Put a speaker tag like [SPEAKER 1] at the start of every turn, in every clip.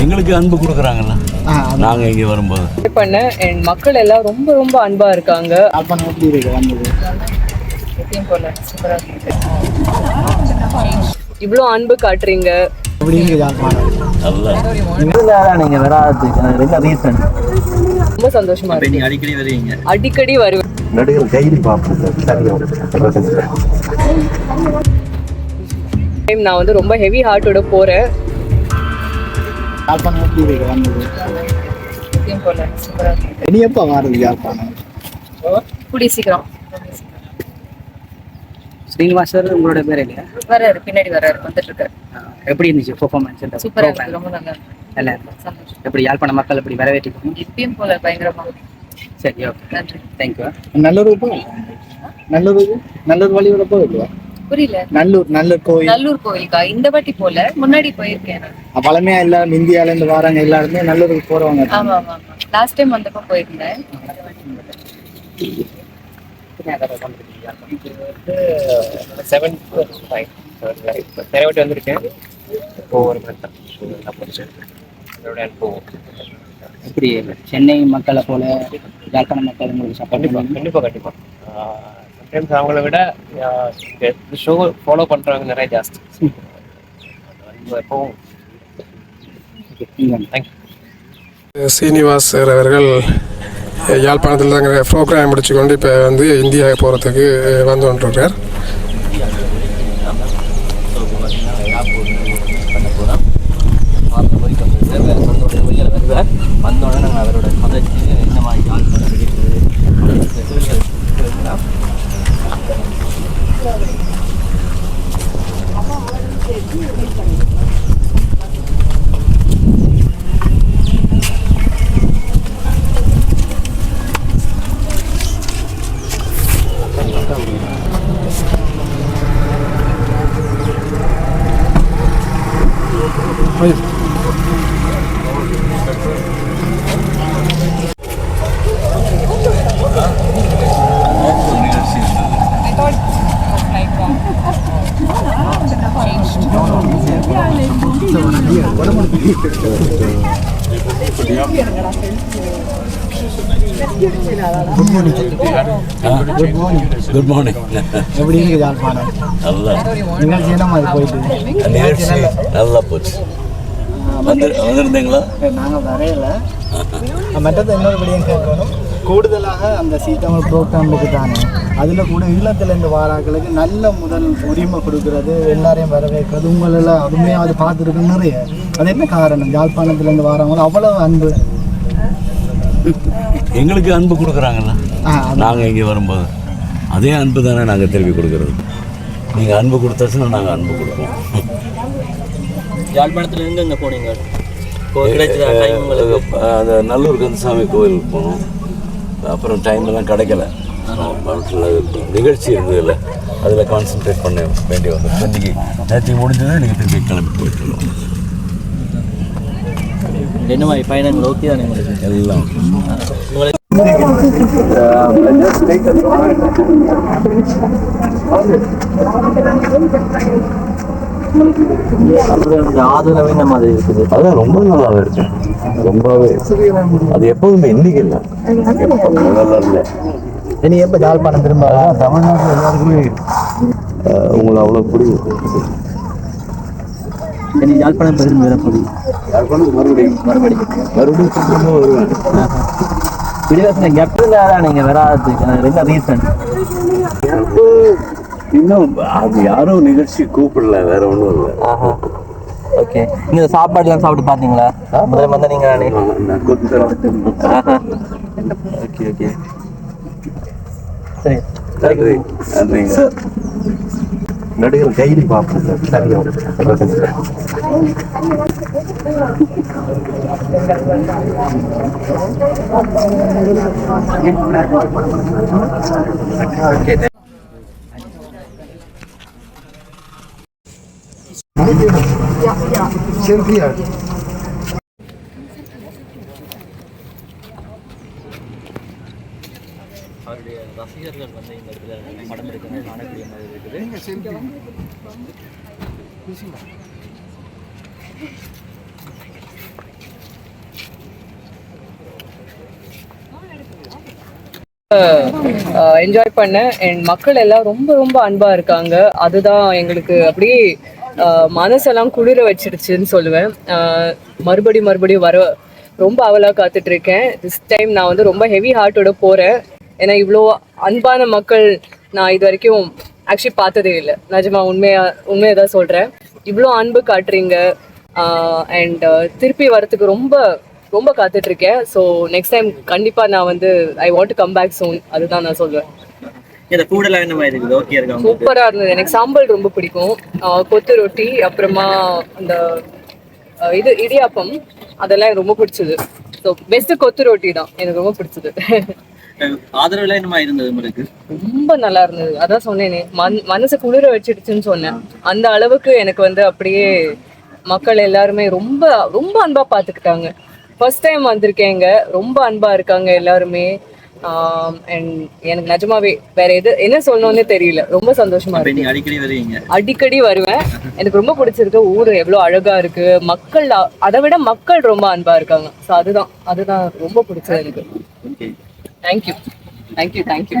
[SPEAKER 1] எங்களுக்கு அன்பு கொடுக்குறாங்கல்ல நாங்கள் இங்கே வரும்போது.
[SPEAKER 2] பண்ண என் மக்கள் எல்லாம் ரொம்ப ரொம்ப அன்பா இருக்காங்க. இவ்வளோ அன்பு காட்டுறீங்க. ரொம்ப சந்தோஷமா இருக்கு.
[SPEAKER 3] அடிக்கடி வருவீங்க.
[SPEAKER 2] அடிக்கடி வருவேன்.
[SPEAKER 4] நடிகர் கைதி பார்ப்போம்
[SPEAKER 2] டைம் நான் வந்து ரொம்ப ஹெவி ஹார்ட்டோட போறேன்.
[SPEAKER 5] யாழ்ப்பாணம் எப்படி இருக்கு? வந்தது? இனி எப்போ யாழ்ப்பாணம்?
[SPEAKER 2] சீக்கிரம்.
[SPEAKER 6] ஸ்ரீனிவாசர் உங்களோட பேர் இல்லையா
[SPEAKER 2] வராரு பின்னாடி வராரு வந்துட்டு இருக்காரு
[SPEAKER 6] எப்படி இருந்துச்சு பெர்ஃபார்மன்ஸ்
[SPEAKER 2] சூப்பரா இருக்கு ரொம்ப நல்லா
[SPEAKER 6] நல்லா இருக்கு. எப்படி யாழ்ப்பாண மக்கள் எப்படி வரவேற்றிக்கணும்
[SPEAKER 2] எப்பயும் போல பயங்கரமா.
[SPEAKER 6] சரி ஓகே
[SPEAKER 2] நன்றி.
[SPEAKER 6] தேங்க்யூ
[SPEAKER 5] நல்லூர் போ நல்லூர் நல்லூர் வழியோட போயிடுவா
[SPEAKER 2] புரியல.
[SPEAKER 5] நல்லூர் நல்லூர் கோயில்.
[SPEAKER 2] நல்லூர் கோயிலுக்கா? இந்த வாட்டி போல. முன்னாடி போயிருக்கேன் நான்.
[SPEAKER 5] பழமையா எல்லாரும் இந்தியால இருந்து வராங்க எல்லாருமே நல்லூருக்கு போறவங்க
[SPEAKER 2] ஆமா ஆமா லாஸ்ட் டைம் வந்தப்போ போயிருந்தேன்.
[SPEAKER 3] செவன் ஃபைவ் நிறைய வாட்டி வந்திருக்கேன். இப்போ ஒரு மாதிரி அதோட அனுபவம்.
[SPEAKER 6] எப்படி சென்னை மக்களை போல யாழ்ப்பாண மக்கள் உங்களுக்கு சப்போர்ட்
[SPEAKER 3] கண்டிப்பா கண்டிப்பா கண்டிப்பா. சம்டைம்ஸ் அவங்கள விட ஷோ ஃபாலோ பண்றவங்க நிறைய ஜாஸ்தி. எப்பவும்
[SPEAKER 7] சீனிவாஸ் சார் அவர்கள் யாழ்ப்பாணத்தில் தாங்க ப்ரோக்ராம் முடிச்சுக்கொண்டு இப்போ வந்து இந்தியா போகிறதுக்கு வந்து கொண்டிருக்கார்.
[SPEAKER 3] வந்தோடனே நாங்கள் அவரோட கதைக்கு என்ன மாதிரி யாழ்ப்பாணம் இருக்குது
[SPEAKER 1] நிகழ்ச்சி இருந்தது குட் மார்னிங்
[SPEAKER 5] எப்படி இருக்கு யாழ்ப்பாணம்
[SPEAKER 1] நல்லா
[SPEAKER 5] நிகழ்ச்சி என்ன மாதிரி போயிட்டு
[SPEAKER 1] நிகழ்ச்சி நல்லா போச்சு வந்து வந்திருந்தீங்களா?
[SPEAKER 5] நாங்க வரையில. மற்றது இன்னொரு படியும் கேட்கணும். கூடுதலாக அந்த சீத்தமிழ் ப்ரோக்ராமுக்கு தானே. அதில் கூட ஈழத்திலேருந்து வாராக்களுக்கு நல்ல முதல் உரிமை கொடுக்கறது எல்லாரையும் வரவேற்கிறது. உங்களெல்லாம் உண்மையாக அது பார்த்துருக்கு நிறைய. அது என்ன காரணம்? யாழ்ப்பாணத்துலேருந்து வாரவங்களும் அவ்வளோ அன்பு.
[SPEAKER 1] எங்களுக்கு அன்பு
[SPEAKER 5] அது-
[SPEAKER 1] நாங்கள் இங்கே வரும்போது. அதே அன்பு தானே நாங்கள் திருப்பி கொடுக்குறது. நீங்கள் அன்பு கொடுத்தாச்சுன்னா நாங்கள் அன்பு கொடுப்போம்.
[SPEAKER 3] யாழ்ப்பாணத்துல இருந்து எங்க போனீங்க?
[SPEAKER 1] அந்த நல்லூர் கந்தசாமி கோயிலுக்கு போனோம். அப்புறம் டைம் எல்லாம் கிடைக்கல. நிகழ்ச்சி இருந்ததில்ல. அதில் கான்சென்ட்ரேட் பண்ண வேண்டி வந்து இன்னைக்கு நேற்று முடிஞ்சது நீங்கள் திருப்பி கிளம்பி போயிட்டுருக்கோம்
[SPEAKER 3] என்ன மாதிரி பயணங்கள்? ஓகே தானே
[SPEAKER 1] எல்லாம்.
[SPEAKER 3] உங்களுக்கு ஆதரவு என்ன மாதிரி இருக்குது.
[SPEAKER 1] அதான் ரொம்ப நல்லாவே இருக்கு. ரொம்பவே. அது எப்போதுமே இன்னைக்கு இல்லை
[SPEAKER 5] இனி எப்போ யாழ்ப்பாணம் திரும்ப
[SPEAKER 1] தமிழ்நாட்டில் எல்லாருக்குமே உங்களை அவ்வளோ பிடிக்கும்
[SPEAKER 3] இனி யாழ்ப்பாணம் பெரும் வரப்போகுது
[SPEAKER 1] யாருக்கும் மறுபடியும் மறுபடியும். மறுபடியும் கூப்பிடும்போது வருவேன்.
[SPEAKER 3] பிடிவாசனை கெப்டில் நீங்க வராதுக்கு என்ன ரீசன்
[SPEAKER 1] இன்னும் அது யாரும் நிகழ்ச்சி கூப்பிடல வேற ஒன்றும் இல்லை.
[SPEAKER 3] ஓகே நீங்க சாப்பாடுலாம் சாப்பிட்டு பாத்தீங்களா? முதல்ல வந்தா நீங்க ஓகே ஓகே சரி.
[SPEAKER 1] நன்றி நன்றிங்க.
[SPEAKER 4] நடிகர் கைதி பார்ப்போம்
[SPEAKER 3] அவருடைய ரசிகர்கள் வந்து இந்த இடத்துல படம் எடுக்கிறது காணக்கூடிய மாதிரி இருக்குது
[SPEAKER 2] என்ஜாய் பண்ணேன். என் மக்கள் எல்லாம் ரொம்ப ரொம்ப அன்பா இருக்காங்க. அதுதான் எங்களுக்கு அப்படியே மனசெல்லாம் குளிர வச்சிருச்சுன்னு சொல்லுவேன். மறுபடியும் மறுபடியும் வர ரொம்ப அவலாக காத்துட்டு இருக்கேன் திஸ் டைம் நான் வந்து ரொம்ப ஹெவி ஹார்ட்டோட போகிறேன் ஏன்னா இவ்வளோ அன்பான மக்கள் நான் இது வரைக்கும் ஆக்சுவலி பார்த்ததே இல்லை. நிஜமா உண்மையாக உண்மையை தான் சொல்கிறேன் இவ்வளோ அன்பு காட்டுறீங்க. அண்ட் திருப்பி வரத்துக்கு ரொம்ப ரொம்ப காத்துட்ருக்கேன். ஸோ நெக்ஸ்ட் டைம் கண்டிப்பாக நான் வந்து I want to come back soon அதுதான் நான் சொல்லுவேன்
[SPEAKER 8] இந்த கூடலாம் என்ன மாதிரி இருக்குது? ஓகே இருக்கா
[SPEAKER 2] சூப்பரா இருந்தது. எனக்கு சாம்பல் ரொம்ப பிடிக்கும். கொத்து ரொட்டி அப்புறமா அந்த இது இடியாப்பம். அதெல்லாம் எனக்கு ரொம்ப பிடிச்சது. ஸோ பெஸ்ட் கொத்து ரொட்டி தான். எனக்கு ரொம்ப பிடிச்சது.
[SPEAKER 8] அஹ் ஆதரவுலாம் என்ன மாதிரி இருந்தது உங்களுக்கு?
[SPEAKER 2] ரொம்ப நல்லா இருந்தது. அதான் சொன்னேனே. மன் மனசு குளிர வச்சிடுச்சுன்னு சொன்னேன். அந்த அளவுக்கு எனக்கு வந்து அப்படியே மக்கள் எல்லாருமே ரொம்ப ரொம்ப அன்பா பார்த்துக்கிட்டாங்க. ஃபர்ஸ்ட் டைம் வந்திருக்கேங்க. ரொம்ப அன்பா இருக்காங்க எல்லாருமே. எனக்கு நிஜமாவே வேற எது என்ன சொல்லணும்னே தெரியல. ரொம்ப சந்தோஷமா இருக்கு.
[SPEAKER 8] அடிக்கடி வருவீங்க?
[SPEAKER 2] அடிக்கடி வருவேன். எனக்கு ரொம்ப பிடிச்சிருக்கு. ஊர் எவ்வளோ அழகா இருக்கு. மக்கள் அதை விட மக்கள் ரொம்ப அன்பா இருக்காங்க. ஸோ அதுதான். அதுதான் ரொம்ப பிடிச்சது எனக்கு.
[SPEAKER 8] Okay
[SPEAKER 2] thank you thank you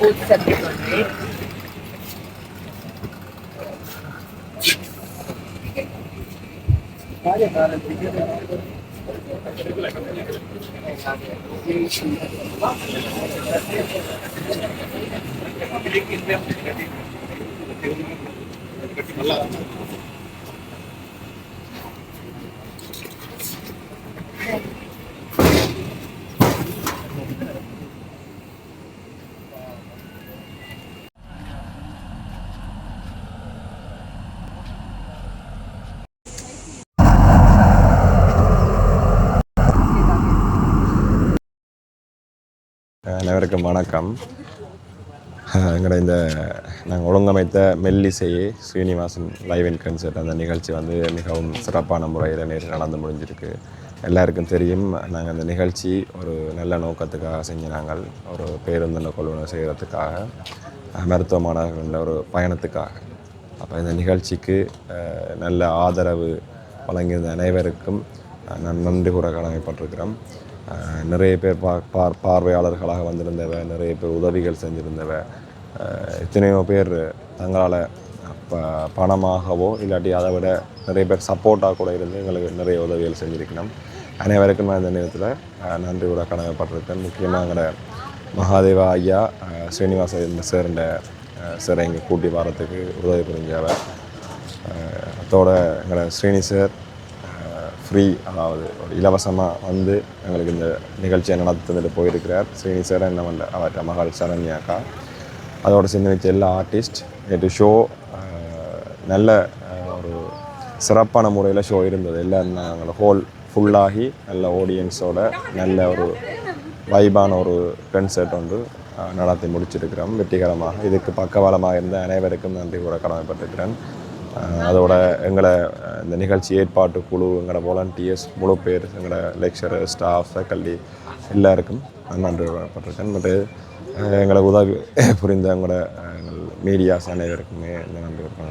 [SPEAKER 2] both separate ones, right? Thank you.
[SPEAKER 9] அனைவருக்கும் வணக்கம். எங்களோட இந்த நாங்கள் ஒழுங்கமைத்த மெல்லிசையே ஸ்ரீனிவாசன் லைவ் இன் கன்சர்ட் அந்த நிகழ்ச்சி வந்து மிகவும் சிறப்பான முறையில் நேற்று நடந்து முடிஞ்சிருக்கு. எல்லாருக்கும் தெரியும் நாங்கள் அந்த நிகழ்ச்சி ஒரு நல்ல நோக்கத்துக்காக செஞ்ச நாங்கள் ஒரு பேருந்து கொள்வனர் செய்கிறதுக்காக மருத்துவ மாணவர்களின் ஒரு பயணத்துக்காக. அப்போ இந்த நிகழ்ச்சிக்கு நல்ல ஆதரவு வழங்கியிருந்த அனைவருக்கும் நான் நன்றி கூற கடமைப்பட்டிருக்கிறோம். நிறைய பேர் பா பார் பார்வையாளர்களாக வந்திருந்தவ நிறைய பேர் உதவிகள் செஞ்சுருந்தவ. எத்தனையோ பேர் தங்களால் ப பணமாகவோ இல்லாட்டி அதை விட நிறைய பேர் சப்போர்ட்டாக கூட இருந்து எங்களுக்கு நிறைய உதவிகள் செஞ்சுருக்கணும். அனைவருக்கும் நான் இந்த நேரத்தில் நன்றி கூட கடமைப்பட்டிருக்கேன் முக்கியமாக எங்களோட மகாதேவா ஐயா ஸ்ரீனிவாச இந்த சேர்ந்த சார் இங்கே கூட்டி வரத்துக்கு உதவி புரிஞ்சவர். அதோட எங்களோட ஸ்ரீனி சார் ஃப்ரீ அதாவது ஒரு இலவசமாக வந்து எங்களுக்கு இந்த நிகழ்ச்சியை நடத்துந்துட்டு போயிருக்கிறார். ஸ்ரீனி சார் என்ன வந்த அவர்கிட்ட மகள் சரண்யாக்கா அதோட சேர்ந்து வச்ச எல்லா ஆர்டிஸ்ட் நேற்று ஷோ நல்ல ஒரு சிறப்பான முறையில் ஷோ இருந்தது. எல்லாம் நாங்கள் ஹோல் ஃபுல்லாகி நல்ல ஆடியன்ஸோட நல்ல ஒரு வைபான ஒரு கன்சர்ட் வந்து நடத்தி முடிச்சிருக்கிறோம். வெற்றிகரமாக. இதுக்கு பக்கபலமாக இருந்த அனைவருக்கும் நன்றி கூற கடமைப்பட்டிருக்கிறேன். அதோட எங்களை இந்த நிகழ்ச்சி ஏற்பாட்டு குழு எங்களோட வாலண்டியர்ஸ் முழு பேர் எங்களோட லெக்சரர் ஸ்டாஃப் ஃபேக்கல்டி எல்லாருக்கும் நான் நன்றி கூறப்பட்டிருக்கேன் மற்ற எங்களை உதவி புரிந்த எங்களோட எங்கள் மீடியாஸ் அனைவருக்குமே நன்றி கூற